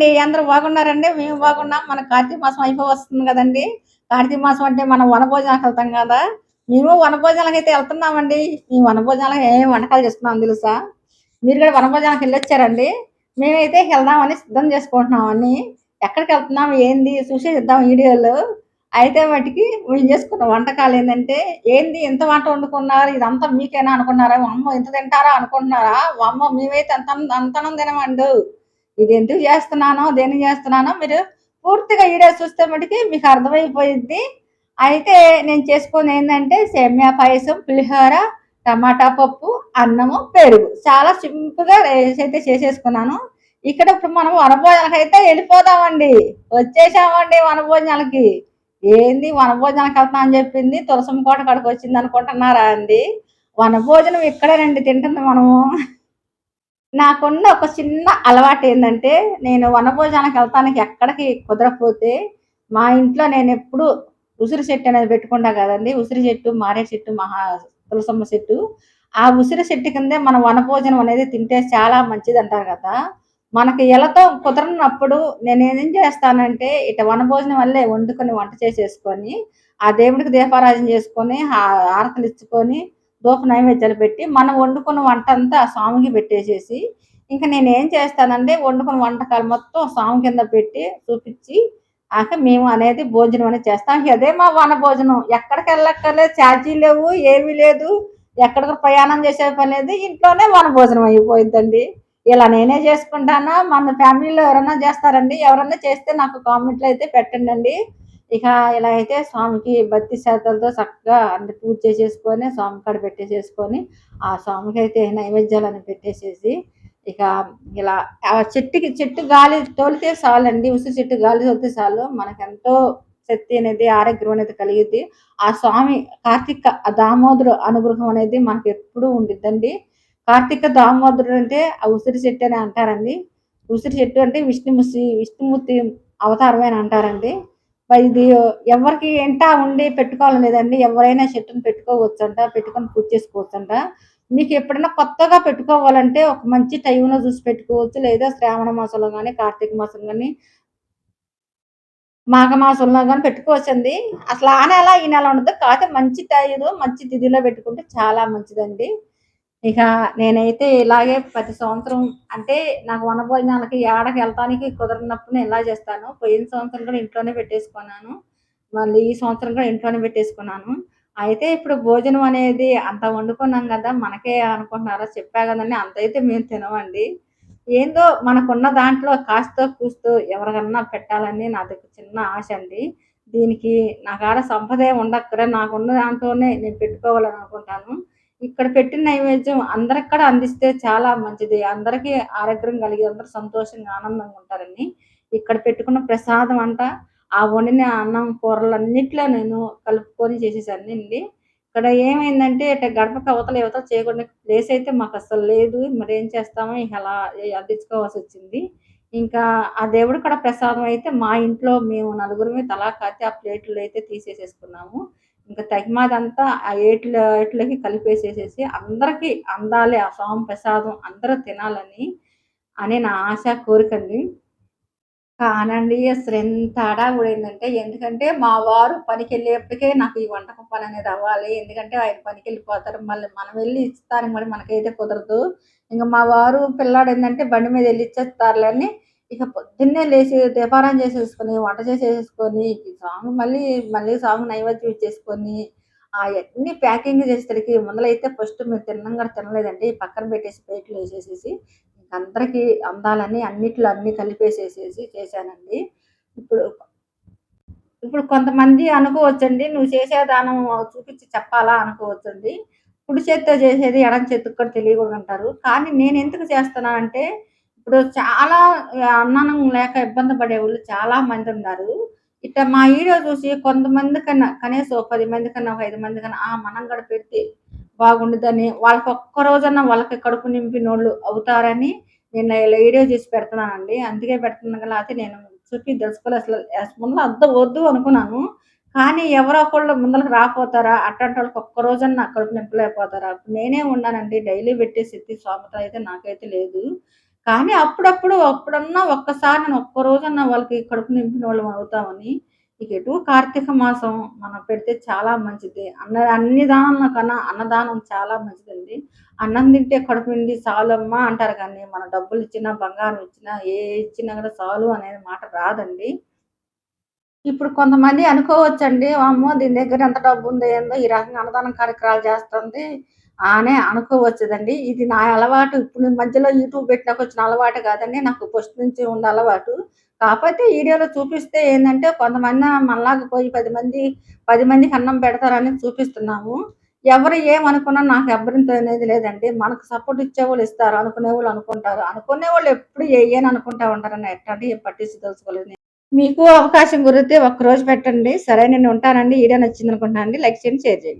అండి అందరూ బాగున్నారండి? మేము బాగున్నాం. మన కార్తీక మాసం అయిపో వస్తుంది కదండి. కార్తీక మాసం అంటే మనం వనభోజనాలకు వెళ్తాం కదా. మేము వనభోజనాలకు అయితే వెళ్తున్నామండి. ఈ వనభోజనాలకు ఏం వంటకాలు చేస్తున్నాం తెలుసా? మీరు కూడా వనభోజనాలకు వెళ్ళొచ్చారండి. మేమైతే వెళ్దామని సిద్ధం చేసుకుంటున్నాం అన్ని. ఎక్కడికి వెళ్తున్నాం ఏంది చూసి ఇద్దాం వీడియోలో. అయితే వాటికి మేము చేసుకున్న వంటకాలు ఏంటంటే ఏంది ఎంత వంట వండుకున్నారు ఇదంతా మీకేనా అనుకున్నారా? అమ్మ ఎంత తింటారా అనుకుంటున్నారా అమ్మ మేమైతే అంత అంతనం తినమండు. ఇది ఎందుకు చేస్తున్నానో దేని చేస్తున్నానో మీరు పూర్తిగా వీడియో చూస్తే మటుకి మీకు అర్థమైపోయింది. అయితే నేను చేసుకుని ఏంటంటే సేమ్యా పాయసం పులిహోర టమాటా పప్పు అన్నము పెరుగు. చాలా సింపుల్గా రైస్ అయితే చేసేసుకున్నాను. ఇక్కడ ఇప్పుడు మనం వనభోజనాలకు అయితే వెళ్ళిపోదామండి. వచ్చేసామండి వనభోజనాలకి. ఏంది వనభోజనానికి వెళ్తాం అని చెప్పింది? తులసం కోట కాడికి వచ్చింది అనుకుంటున్నారా అండి? వనభోజనం ఇక్కడేనండి తింటుంది మనము. నాకున్న ఒక చిన్న అలవాటు ఏంటంటే నేను వనభోజనానికి వెళ్తానికి ఎక్కడికి కుదరకపోతే మా ఇంట్లో నేను ఎప్పుడు ఉసిరి చెట్టు అనేది పెట్టుకుంటా కదండి. ఉసిరి చెట్టు మారే చెట్టు మహా తులసమ్మ చెట్టు. ఆ ఉసిరి చెట్టు కిందే మన వనభోజనం అనేది తింటే చాలా మంచిది అంటారు కదా. మనకి ఎలాతో కుదరనప్పుడు నేను ఏం చేస్తానంటే ఇట వనభోజనం వల్లే వండుకొని వంట చేసేసుకొని ఆ దేవుడికి దీపారాజన చేసుకొని ఆరతలు ఇచ్చుకొని దూప నైవేద్యాలు పెట్టి మనం వండుకున్న వంట అంతా స్వామికి పెట్టేసేసి ఇంకా నేను ఏం చేస్తానంటే వండుకున్న వంటకాలు మొత్తం స్వామి కింద పెట్టి చూపించి ఆక మేము అనేది భోజనం అనేది చేస్తాం. అదే మా వన భోజనం. ఎక్కడికి వెళ్ళక్కర్లేదు. ఛార్జీ లేవు ఏమీ లేదు. ఎక్కడికి ప్రయాణం చేసే పని లేదు. ఇంట్లోనే వన భోజనం అయిపోయిందండి. ఇలా నేనే చేసుకుంటానా? మన ఫ్యామిలీలో ఎవరన్నా చేస్తారండి? ఎవరన్నా చేస్తే నాకు కామెంట్లో అయితే పెట్టండి ఇక ఇలా అయితే స్వామికి భక్తి శ్రద్ధలతో చక్కగా అంటే పూజ చేసేసుకొని స్వామి కాడ పెట్టేసేసుకొని ఆ స్వామికి అయితే నైవేద్యాలను పెట్టేసేసి ఇక ఇలా ఆ చెట్టుకి చెట్టు గాలి తోలితే చాలండి. ఉసిరి చెట్టు గాలి తోలితే చాలు. మనకెంతో శక్తి అనేది ఆరోగ్యం అనేది కలిగింది ఆ స్వామి కార్తీక దామోదరు అనుగ్రహం అనేది మనకి ఎప్పుడూ ఉండిద్దండి. కార్తీక దామోదరుడు అంటే ఆ ఉసిరి చెట్టు అని అంటారండి. ఉసిరి చెట్టు అంటే విష్ణుమూర్తి విష్ణుమూర్తి అవతారమే అని అంటారండి. ఇది ఎవరికి ఎంటా ఉండి పెట్టుకోవాలి లేదండి ఎవరైనా చెట్టును పెట్టుకోవచ్చు అంట పెట్టుకొని పూజ చేసుకోవచ్చు అంట మీకు ఎప్పుడైనా కొత్తగా పెట్టుకోవాలంటే ఒక మంచి టైంలో చూసి పెట్టుకోవచ్చు. లేదా శ్రావణ మాసంలో కానీ కార్తీక మాసం కానీ మాఘ మాసంలో కానీ పెట్టుకోవచ్చండి. అసలు ఆ నెల ఈ నెల ఉండదు. కాకపోతే మంచి టైం మంచి తిథిలో పెట్టుకుంటే చాలా మంచిదండి. ఇక నేనైతే ఇలాగే ప్రతి సంవత్సరం అంటే నాకు వనభోజనాలకి ఏడకి వెళ్ళటానికి కుదరనప్పుడు నేను ఇలా చేస్తాను. పోయిన సంవత్సరం కూడా ఇంట్లోనే పెట్టేసుకున్నాను. మళ్ళీ ఈ సంవత్సరం కూడా ఇంట్లోనే పెట్టేసుకున్నాను. అయితే ఇప్పుడు భోజనం అనేది అంత వండుకున్నాం కదా మనకే అనుకుంటున్నారా? చెప్పా కదండి అంత అయితే మేము తినవండి ఏందో మనకున్న దాంట్లో కాస్తో కూస్తూ ఎవరికన్నా పెట్టాలని నాది చిన్న ఆశ అండి. దీనికి నా కాడ సంపదే ఉండక్కరే నాకున్న దాంట్లోనే నేను పెట్టుకోవాలని అనుకుంటాను. ఇక్కడ పెట్టిన నైవేద్యం అందరిక్కడ అందిస్తే చాలా మంచిది. అందరికీ ఆరోగ్యం కలిగి అందరూ సంతోషంగా ఆనందంగా ఉంటారని ఇక్కడ పెట్టుకున్న ప్రసాదం అంట ఆ వండిన అన్నం కూరలు అన్నిట్లో నేను కలుపుకొని చేసేసాను అండి. ఇక్కడ ఏమైందంటే ఇట్లా గడప అవతల యువతలు చేయకుండా ప్లేస్ అయితే మాకు అసలు లేదు. మరి ఏం చేస్తామో ఎలా అలా అందించుకోవాల్సి వచ్చింది. ఇంకా ఆ దేవుడు కూడా ప్రసాదం అయితే మా ఇంట్లో మేము నలుగురిమే తలా కాచి ఆ ప్లేట్లు అయితే తీసేసేసుకున్నాము. ఇంకా తగిమాదంతా ఆ ఏట్ల ఏట్లకి కలిపేసేసేసి అందరికీ అందాలి ఆ స్వామి ప్రసాదం అందరూ తినాలని అని నా ఆశ కోరికండి కానండి అసలు ఎంత అడాగుడైందంటే ఎందుకంటే మా వారు పనికి వెళ్ళేప్పటికే నాకు ఈ వంటకం పని అనేది అవ్వాలి. ఎందుకంటే ఆయన పనికి వెళ్ళిపోతారు మళ్ళీ మనం వెళ్ళి ఇస్తానికి మరి మనకైతే కుదరదు. ఇంకా మా వారు పిల్లాడు ఏంటంటే బండి మీద వెళ్ళి ఇచ్చేస్తారులే అని ఇక పొద్దున్నే లేచి దీపారాయణ చేసేసుకొని వంట చేసేసుకొని సాంగ్ మళ్ళీ మళ్ళీ సాంగ్ నైవేద్యం ఇచ్చేసుకొని అవన్నీ ప్యాకింగ్ చేసేసరికి ముందలైతే ఫస్ట్ మేము తిన్నాం కూడా తినలేదండి. పక్కన పెట్టేసి ప్లేట్లు వేసేసేసి అందరికీ అందాలని అన్నిట్లో అన్నీ కలిపేసేసేసి చేశానండి. ఇప్పుడు ఇప్పుడు కొంతమంది అనుకోవచ్చండి నువ్వు చేసే దానం చూపించి చెప్పాలా? అనుకోవచ్చండి. కుడి చేత్తో చేసేది ఎడం చేతికి కూడా తెలియకూడదు అంటారు కానీ నేను ఎందుకు చేస్తున్నానంటే ఇప్పుడు చాలా అన్నం లేక ఇబ్బంది పడేవాళ్ళు చాలా మంది ఉన్నారు. ఇట్లా మా వీడియో చూసి కొంతమంది కన్నా కనీసం ఒక పది మంది కన్నా ఒక ఐదు మంది కన్నా ఆ మనం కూడా పెడితే బాగుండదని వాళ్ళకి ఒక్క రోజన్నా వాళ్ళకి కడుపు నింపినోళ్ళు అవుతారని నేను ఇలా వీడియో చేసి పెడుతున్నానండి. అందుకే పెడుతున్నాను కదా అయితే నేను చూపి తెలుసుకోవాలి. అసలు ముందు అద్ద వద్దు అనుకున్నాను. కానీ ఎవరో ఒకళ్ళు ముందరకు రాకపోతారా? అట్లాంటి వాళ్ళకి ఒక్క రోజన్నా కడుపు నింపలేకపోతారా? నేనే ఉన్నానండి. డైలీ పెట్టే శక్తి స్వామత అయితే నాకైతే లేదు. కానీ అప్పుడప్పుడు అప్పుడన్నా ఒక్కసారి నేను ఒక్క రోజన్నా వాళ్ళకి కడుపు నింపిన వాళ్ళం అవుతామని ఇక ఎటు కార్తీక మాసం మనం పెడితే చాలా మంచిది. అన్న అన్ని దానాల కన్నా అన్నదానం చాలా మంచిదండి. అన్నం తింటే కడుపు నిండి చాలమ్మా అంటారు కానీ, మన డబ్బులు ఇచ్చినా బంగారం ఇచ్చినా, ఏ ఇచ్చినా కూడా చాలు అనేది మాట రాదండి. ఇప్పుడు కొంతమంది అనుకోవచ్చండి, అమ్మో దీని దగ్గర ఎంత డబ్బు ఉందో ఏందో ఈ రకంగా అన్నదానం కార్యక్రమాలు చేస్తుంది అనే అనుకోవచ్చుదండి. ఇది నా అలవాటు. ఇప్పుడు మధ్యలో యూట్యూబ్ పెట్టినాకొచ్చిన అలవాటు కాదండి. నాకు ఫస్ట్ నుంచి ఉన్న అలవాటు. కాకపోతే వీడియోలో చూపిస్తే ఏంటంటే కొంతమంది మనలాగా పోయి పది మంది పది మందికి అన్నం పెడతారని చూపిస్తున్నాము. ఎవరు ఏమనుకున్నా నాకు అభ్యంతరం అనేది లేదండి. మనకు సపోర్ట్ ఇచ్చేవాళ్ళు ఇస్తారు. అనుకునే వాళ్ళు అనుకుంటారు. అనుకునే వాళ్ళు ఎప్పుడు ఎయ్యని అనుకుంటా ఉంటారని ఎట్లాంటివి పట్టించి తెలుసుకోలేదు మీకు అవకాశం కుదిరితే ఒక్కరోజు పెట్టండి. సరే నేను ఉంటానండి. వీడియో అనుకుంటానండి లైక్ చేయండి, షేర్ చేయండి.